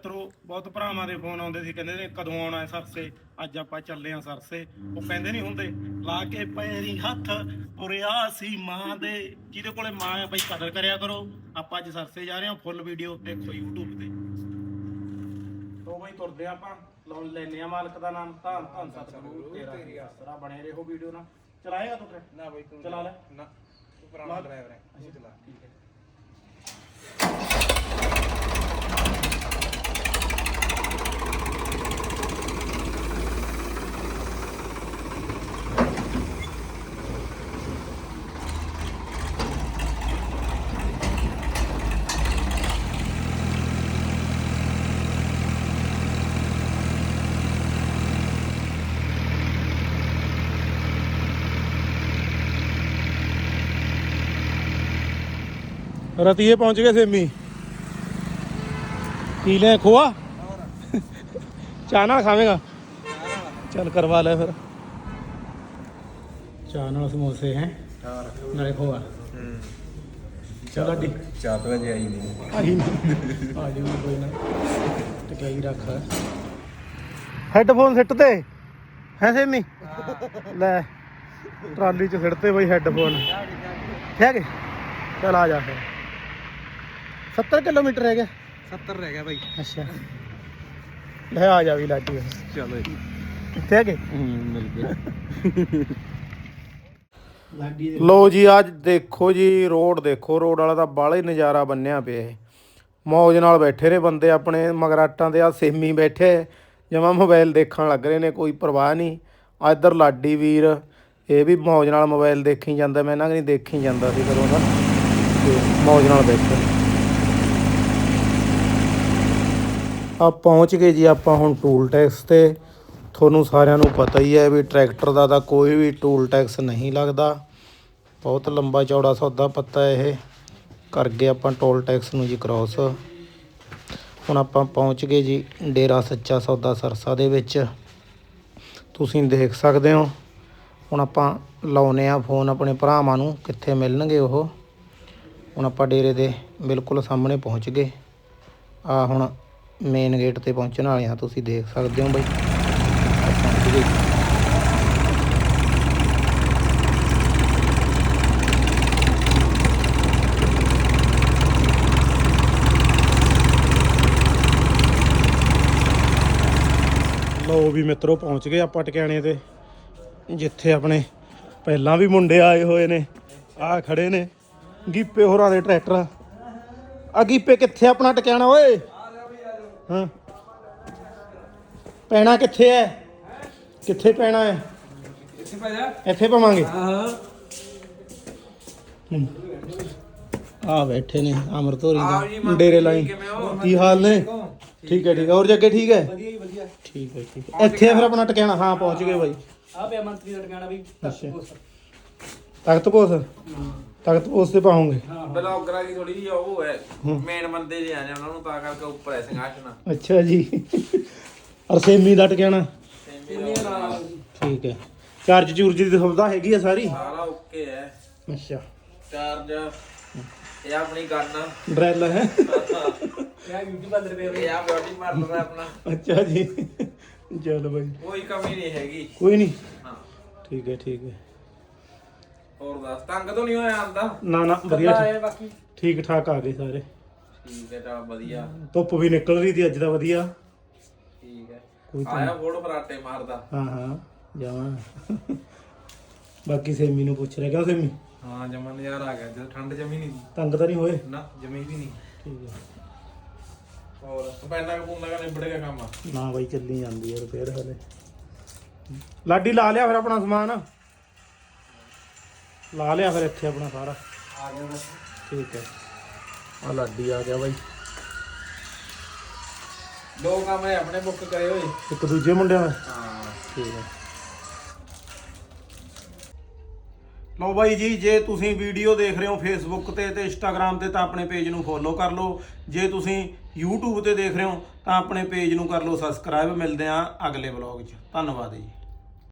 ਮਿੱਤਰੋ ਬਹੁਤ ਭਰਾਵਾਂ ਦੇ ਫੋਨ ਆਉਂਦੇ ਸੀ ਕਹਿੰਦੇ ਨੇ ਕਦੋਂ ਆਉਣਾ ਹੈ ਸਰਸੇ? ਅੱਜ ਆਪਾਂ ਚੱਲੇ ਆ ਸਰਸੇ। ਉਹ ਕਹਿੰਦੇ ਨਹੀਂ ਹੁੰਦੇ ਲਾ ਕੇ ਪੈਰੀ ਹੱਥ ਉਰਿਆ ਸੀ ਮਾਂ ਦੇ। ਜਿਹਦੇ ਕੋਲੇ ਮਾਂ ਹੈ ਬਈ ਕਦਰ ਕਰਿਆ ਕਰੋ। ਆਪਾਂ ਅੱਜ ਸਰਸੇ ਜਾ ਰਹੇ ਹਾਂ ਫੁੱਲ ਵੀਡੀਓ ਦੇਖੋ YouTube ਤੇ। ਤੋ ਬਈ ਤੁਰਦੇ ਆਪਾਂ। ਲੋਨ ਲੈਨੇ ਆ ਮਾਲਕ ਦਾ ਨਾਮ। ਧੰਨ ਧੰਨ ਸਤਿਗੁਰੂ ਤੇਰਾ ਸਰਾ ਬਣੇ ਰਹੋ ਵੀਡੀਓ ਨਾਲ। ਚਲਾਏਗਾ ਤੂੰ ਨਾ ਬਈ ਤੂੰ ਚਲਾ ਲੈ। ਨਾ ਤੂੰ ਪੁਰਾਣਾ ਡਰਾਈਵਰ ਹੈ ਅਸੀਂ ਚਲਾ ਠੀਕ ਹੈ। ਰਤੀਏ ਪਹੁੰਚ ਗਏ ਸੇਮੀ। ਕੀ ਲੈ ਖੋਆ? ਚਾਹ ਨਾਲ ਖਾਵੇਂਗਾ? ਚੱਲ ਕਰਵਾ ਲੈ ਫਿਰ। ਚਾਹ ਨਾਲ ਸਮੋਸੇ ਹੈ? ਨਾਲੇ ਖੋਆ। ਹੂੰ ਚੱਲ ਲਾਡੀ ਚਾਤ ਵਜੇ ਆਈ ਨਹੀਂ। ਆਹੀ ਨਹੀਂ। ਆ ਜੀ ਕੋਈ ਨਾ। ਟਕਾਈ ਰੱਖ। ਹੈੱਡਫੋਨ ਸਿੱਟ ਤੇ। ਹੈ ਸੇਮੀ? ਲੈ। ਟਰਾਲੀ ਚ ਸਿੱਟਤੇ ਬਈ ਹੈੱਡਫੋਨ। ਠੀਕ ਹੈ ਚੱਲ ਆ ਜਾ ਫਿਰ। 70 ਕਿਲੋਮੀਟਰ ਰਹਿ ਗਿਆ? 70 ਰਹਿ ਗਿਆ ਬਾਈ। ਅੱਛਾ। ਲੈ ਆ ਜਾ ਵੀ ਲਾਡੀ। ਚਲੋ ਕਿੱਥੇ ਹੈਗੇ ਹੂੰ ਮਿਲ ਗਿਆ। ਲੋ ਜੀ ਅੱਜ ਦੇਖੋ ਜੀ ਰੋਡ ਦੇਖੋ। ਰੋਡ ਵਾਲਾ ਤਾਂ ਬਾਹਲਾ ਹੀ ਨਜ਼ਾਰਾ ਬੰਨਿਆ ਪਿਆ ਇਹ। ਮੌਜ ਨਾਲ ਬੈਠੇ ਨੇ ਬੰਦੇ ਆਪਣੇ ਮਗਰਾਟਾਂ ਦੇ ਆ ਸੇਮੀ ਬੈਠੇ। ਜਮਾ ਮੋਬਾਈਲ ਦੇਖਣ ਲੱਗ ਰਹੇ ਨੇ ਕੋਈ ਪਰਵਾਹ ਨਹੀਂ। ਆ ਇੱਧਰ ਲਾਡੀ ਵੀਰ ਇਹ ਵੀ ਮੌਜ ਨਾਲ ਮੋਬਾਈਲ ਦੇਖੀ ਜਾਂਦਾ। ਮੈਂ ਨਾ ਨਹੀਂ ਦੇਖੀ ਜਾਂਦਾ ਸੀ ਕਦੋਂ ਦਾ ਮੌਜ ਨਾਲ ਬੈਠੇ। ਆ ਪਹੁੰਚ ਗਏ ਜੀ ਆਪਾਂ ਹੁਣ ਟੂਲ ਟੈਕਸ ਤੇ। ਤੁਹਾਨੂੰ ਸਾਰਿਆਂ ਨੂੰ ਪਤਾ ਹੀ ਹੈ ਵੀ ਟਰੈਕਟਰ ਦਾ ਤਾਂ ਕੋਈ ਵੀ ਟੂਲ ਟੈਕਸ ਨਹੀਂ ਲੱਗਦਾ। ਬਹੁਤ ਲੰਬਾ ਚੌੜਾ ਸੌਦਾ ਪੱਤਾ ਇਹ। ਕਰ ਗਏ ਆਪਾਂ ਟੋਲ ਟੈਕਸ ਨੂੰ ਜੀ ਕ੍ਰਾਸ ਹੁਣ ਆਪਾਂ ਪਹੁੰਚ ਗਏ ਜੀ ਡੇਰਾ ਸੱਚਾ ਸੌਦਾ ਸਰਸਾ ਦੇ ਵਿੱਚ। ਤੁਸੀਂ ਦੇਖ ਸਕਦੇ ਹੋ। ਹੁਣ ਆਪਾਂ ਲਾਉਨੇ ਆ ਫੋਨ ਆਪਣੇ ਭਰਾਵਾਂ ਨੂੰ, ਕਿੱਥੇ ਮਿਲਣਗੇ ਉਹ। ਹੁਣ ਆਪਾਂ ਡੇਰੇ ਦੇ ਬਿਲਕੁਲ ਸਾਹਮਣੇ ਪਹੁੰਚ ਗਏ। ਆ ਹੁਣ ਮੇਨ ਗੇਟ ਤੇ ਪਹੁੰਚਣ ਵਾਲੇ ਹਾਂ, ਤੁਸੀਂ ਦੇਖ ਸਕਦੇ ਹੋ ਬਈ। ਆਹ ਪਹੁੰਚ ਗਏ ਲੋ ਵੀ ਮਿੱਤਰੋ, ਪਹੁੰਚ ਗਏ ਆਪਾਂ ਟਿਕਾਣੇ ਤੇ, ਜਿੱਥੇ ਆਪਣੇ ਪਹਿਲਾਂ ਵੀ ਮੁੰਡੇ ਆਏ ਹੋਏ ਨੇ ਆ ਖੜੇ ਨੇ, ਗੀਪੇ ਹੋਰਾਂ ਦੇ ਟਰੈਕਟਰ। ਆ ਗੀਪੇ ਕਿੱਥੇ ਆਪਣਾ ਟਿਕਾਣਾ, ਓਏ? ਹਾਂ। ਪੈਣਾ ਕਿੱਥੇ ਹੈ ਕਿੱਥੇ ਪੈਣਾ ਹੈ ਇੱਥੇ ਪੈ ਜਾ। ਇੱਥੇ ਪਵਾਂਗੇ। ਹਾਂ ਆ ਬੈਠੇ ਨੇ ਅਮਰਤੋਰੀ ਆਓ ਜੀ, ਦਾ ਮਾਮਾ ਡੇਰੇ ਜੀ, ਲਾਈ। ਕਿਵੇਂ ਹੋ? ਕੀ ਹਾਲ ਨੇ? ਠੀਕ ਹੈ? ਠੀਕ ਹੈ ਹੋਰ ਜੱਗੇ ਠੀਕ ਹੈ? ਵਧੀਆ ਹੀ ਵਧੀਆ। ਠੀਕ ਹੈ ਠੀਕ ਹੈ। ਇੱਥੇ ਫਿਰ ਆਪਣਾ ਟਿਕਾਣਾ। ਹਾਂ ਪਹੁੰਚ ਗਏ ਬਾਈ। ਆ ਪਿਆ ਮੰਤਰੀ ਦਾ ਟਿਕਾਣਾ ਵੀ। ਅੱਛਾ। ਤਖਤ ਪੋਸ। ਤਖਤ ਪੋਸ ਤੇ ਪਾਉਂਗੇ। ਬਲੌਗਰਾਂ ਦੀ ਥੋੜੀ ਜਿਹੀ ਉਹ ਹੈ ਮੇਨ ਬੰਦੇ ਜੇ ਆ ਨੇ ਉਹਨਾਂ ਨੂੰ ਤਾਂ ਕਰਕੇ ਉੱਪਰ ਹੈ ਸਿੰਘਾਸਨ ਅੱਛਾ ਜੀ। ਅਰਸੇਮੀ ਦਾ ਟਿਕਾਣਾ? ਠੀਕ ਹੈ। ਚਾਰਜ ਚੂਰਜ ਦੀ ਸੁਵਿਧਾ ਹੈਗੀ ਆ ਸਾਰੀ? ਸਾਰਾ ਓਕੇ ਹੈ। ਅੱਛਾ। ਚਾਰਜ ਇਹ ਆਪਣੀ ਗਨ। ਡਰੈਲ ਹੈ। ਕਿਆ YouTube ਬੰਦਰ ਪਏ ਇਹ ਆ ਬਿਊਟੀ ਪਾਰਲਰ ਹੈ ਆਪਣਾ। ਅੱਛਾ ਜੀ। ਚਲ ਬਾਈ। ਕੋਈ ਕਮੀ ਨਹੀਂ ਹੈਗੀ। ਕੋਈ ਨਹੀਂ। ਹਾਂ। ਠੀਕ ਹੈ ਠੀਕ ਹੈ। ਹੋਰ ਦੱਸ ਤੰਗ ਤੋਂ ਨਹੀਂ ਹੋਇਆ ਆਂਦਾ ਨਾ ਨਾ ਵਧੀਆ ਆਏ ਬਾਕੀ? ਠੀਕ ਠਾਕ ਆ ਗਏ ਸਾਰੇ। ਠੀਕ ਹੈ ਚੱਲ ਵਧੀਆ। ਧੁੱਪ ਵੀ ਨਿਕਲ ਰਹੀ ਸੀ ਅੱਜ ਦਾ ਵਧੀਆ। ਠੀਕ ਹੈ। ਕੋਈ ਆਇਆ ਫੋੜ ਫਰਾਟੇ ਮਾਰਦਾ? ਹਾਂ ਹਾਂ ਜਾਵਾਂ। ਬਾਕੀ ਸੇਮੀ ਨੂੰ ਪੁੱਛ ਰਿਹਾ ਕਿ ਸੇਮੀ? ਹਾਂ ਜਮਨ ਨਜ਼ਾਰਾ ਆ ਗਿਆ ਜਦ ਠੰਡ ਜਮੀ ਨਹੀਂ ਤੰਗ ਤਾਂ ਨਹੀਂ ਹੋਏ? ਨਾ ਜਮੀ ਵੀ ਨਹੀਂ। ਠੀਕ ਹੈ। ਹੋਰ ਪੈਨਾ ਕਪੂਨਾ ਕਾ ਨਿਬੜ ਗਿਆ ਕੰਮ? ਨਾ ਬਾਈ ਚੱਲੀ ਜਾਂਦੀ ਹੈ ਰਿਪੇਅਰ ਹਲੇ। ਲਾਡੀ ਲਾ ਲਿਆ ਫਿਰ ਆਪਣਾ ਸਮਾਨ। ਲਾ ਲਿਆ ਫਿਰ ਇੱਥੇ ਆਪਣਾ ਸਾਰਾ। ਆ ਗਿਆ ਬਸ। ਠੀਕ ਹੈ। ਆ ਲਾਡੀ ਆ ਗਿਆ ਬਾਈ। ਦੋ ਕੰਮ ਹੈ ਆਪਣੇ ਬੁੱਕ ਕਰੇ ਹੋਏ। ਇੱਕ ਦੂਜੇ ਮੁੰਡਿਆਂ ਦਾ। ਹਾਂ। ਠੀਕ ਹੈ। ਲਓ ਬਾਈ ਜੀ ਜੇ ਤੁਸੀਂ ਵੀਡੀਓ ਦੇਖ ਰਹੇ ਹੋ ਫੇਸਬੁੱਕ ਤੇ ਤੇ ਇੰਸਟਾਗ੍ਰam ਤੇ ਤਾਂ ਆਪਣੇ ਪੇਜ ਨੂੰ ਫੋਲੋ ਕਰ ਲਓ। ਜੇ ਤੁਸੀਂ YouTube ਤੇ ਦੇਖ ਰਹੇ ਹੋ ਤਾਂ ਆਪਣੇ ਪੇਜ ਨੂੰ ਕਰ ਲਓ ਸਬਸਕ੍ਰਾਈਬ ਮਿਲਦੇ ਆਂ ਅਗਲੇ ਵਲੌਗ 'ਚ। ਧੰਨਵਾਦ ਜੀ।